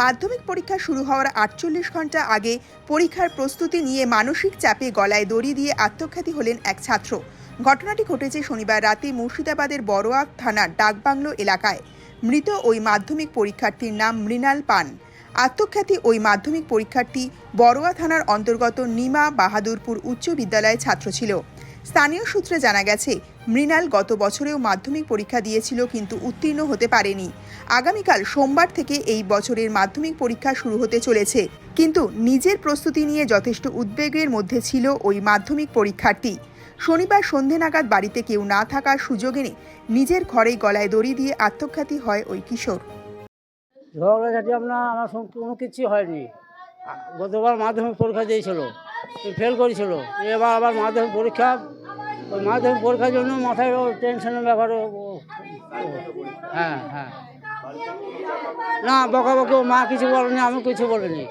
মাধ্যমিক পরীক্ষা শুরু হওয়ার আটচল্লিশ ঘণ্টা আগে পরীক্ষার প্রস্তুতি নিয়ে মানসিক চাপে গলায় দড়ি দিয়ে আত্মঘাতী হলেন এক ছাত্র। ঘটনাটি ঘটেছে শনিবার রাতে মুর্শিদাবাদের বড়োয়া থানার ডাকবাংলো এলাকায়। মৃত ওই মাধ্যমিক পরীক্ষার্থীর নাম মৃণাল পান। আত্মখ্যাতি ওই মাধ্যমিক পরীক্ষার্থী বড়োয়া থানার অন্তর্গত নিমা বাহাদুরপুর উচ্চ বিদ্যালয়ের ছাত্র ছিল। স্থানীয় সূত্রে জানা গেছে, মৃণাল গত বছরেও মাধ্যমিক পরীক্ষা দিয়েছিল কিন্তু উত্তীর্ণ হতে পারেনি। আগামীকাল সোমবার থেকে এই বছরের মাধ্যমিক পরীক্ষা শুরু হতে চলেছে। কিন্তু নিজের প্রস্তুতি নিয়ে যথেষ্ট উদ্বেগের মধ্যে ছিল ওই মাধ্যমিক পরীক্ষার্থী। শনিবার সন্ধে নাগাদ বাড়িতে কেউ না থাকার সুযোগ এনে নিজের ঘরেই গলায় দড়ি দিয়ে আত্মঘাতী হয় ওই কিশোর। আমার কোনো কিছু হয়নি। গতবার মাধ্যমিক পরীক্ষা দিয়েছিল ফেল করেছিল। এবার আবার মাধ্যমিক পরীক্ষা মাধ্যমিক পরীক্ষার জন্য মাথায় ও টেনশনের ব্যাপারে ও- ও- হ্যাঁ হ্যাঁ। না, বকাবকি, ও মা কিছু বলেনি, আমি কিছু বলিনি।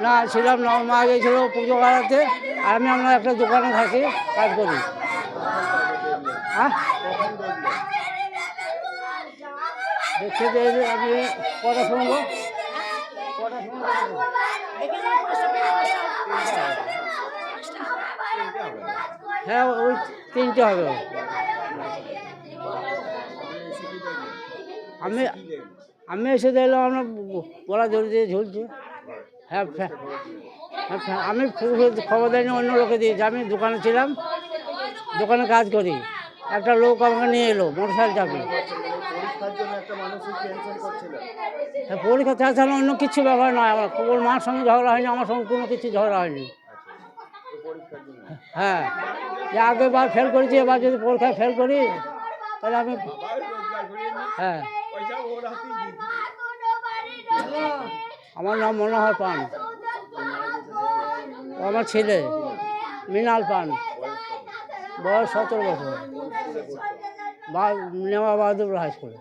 না, ছিলাম না মা গিয়েছিল পুজো করাতে, আর আমি আমরা একটা দোকানে থাকি, কাজ করি। হ্যাঁ? আমি কটা শুনব? কটা শুনব? হ্যাঁ ওই তিনটে হবে। আমি আমি এসে দেখলাম আমরা পড়া ধরে দিয়ে ঝুলছে। হ্যাঁ হ্যাঁ, আমি খবর- দেয়নি অন্য লোকে দিয়েছি। আমি দোকানে ছিলাম দোকানে কাজ করি। একটা লোক আমাকে নিয়ে এলো মোটর সাইকেল চাপে হ্যাঁ পরীক্ষা তাছাড়া অন্য কিছু ব্যাপার নয়। আমার ওর মার সঙ্গে ঝগড়া হয়নি আমার সঙ্গে কোনো কিছু ঝগড়া হয়নি। হ্যাঁ যে আগেবার ফেল করেছি এবার যদি পরীক্ষায় ফেল করি তাহলে আমি হ্যাঁ। আমার নাম মনোহর পান। ও আমার ছেলে মৃণাল পান। বয়স সতেরো বছর। বা নেওয়া বাহাদুর হাই স্কুলে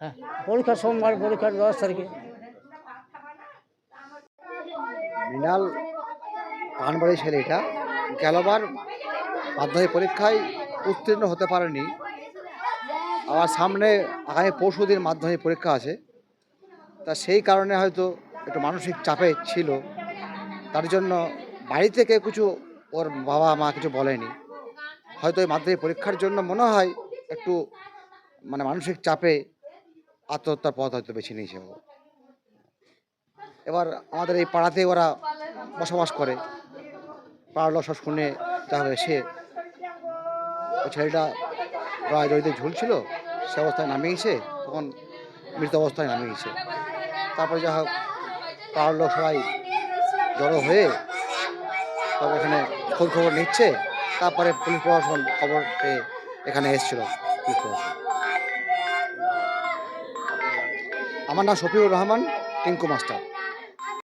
হ্যাঁ পরীক্ষা সোমবার পরীক্ষার দশ তারিখে। মৃণাল পানবাড়ির ছেলে এটা গেলবার মাধ্যমিক পরীক্ষায় উত্তীর্ণ হতে পারেনি। আবার সামনে আগামী পরশু দিন মাধ্যমিক পরীক্ষা আছে। তা সেই কারণে হয়তো একটু মানসিক চাপে ছিল। তার জন্য বাড়ি থেকে কিছু ওর বাবা মা কিছু বলেনি। হয়তো এই মাধ্যমিক পরীক্ষার জন্য মনে হয় একটু মানে মানসিক চাপে আত্মহত্যার পথ হয়তো বেছে নিয়েছে এবার আমাদের এই পাড়াতে ওরা বসবাস করে। পাড়ার লোক সব শুনে সে ওই ছেলেটা গায়ে জড়িতে ঝুলছিল, সে অবস্থায় নামিয়েছে, তখন মৃত অবস্থায় নামিয়েছে। তারপরে যা হোক পাড়ার লোক সবাই জড়ো হয়ে সব এখানে খোঁজ খবর নিচ্ছে। তারপরে পুলিশ প্রশাসন খবর পেয়ে এখানে এসেছিল পুলিশ প্রশাসন। আমার নাম শফিউর রহমান, টিঙ্কু মাস্টার।